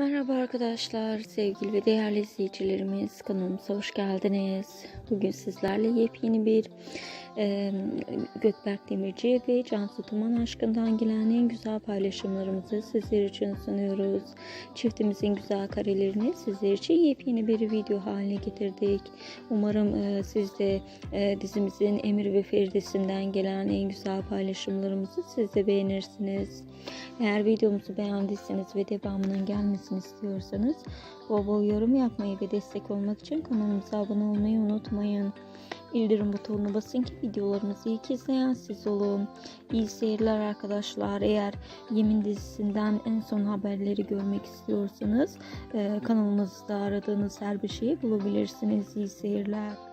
Merhaba arkadaşlar, sevgili ve değerli izleyicilerimiz. Kanalımıza hoş geldiniz. Bugün sizlerle yepyeni bir e, Gökberk Demirci ve Cansu Duman aşkından gelen en güzel paylaşımlarımızı sizler için sunuyoruz. Çiftimizin güzel karelerini sizler için yepyeni bir video haline getirdik. Umarım e, siz de e, dizimizin Emir ve Feride'sinden gelen en güzel paylaşımlarımızı siz de beğenirsiniz. Eğer videomuzu beğendiyseniz ve devamının gelmesini istiyorsanız bol bol yorum yapmayı ve destek olmak için kanalımıza abone olmayı unutmayın. Bildirim butonuna basın ki videolarımızı ilk izleyen siz olun. İyi seyirler arkadaşlar. Eğer Yemin dizisinden en son haberleri görmek istiyorsanız e, kanalımızda aradığınız her bir şeyi bulabilirsiniz. İyi seyirler.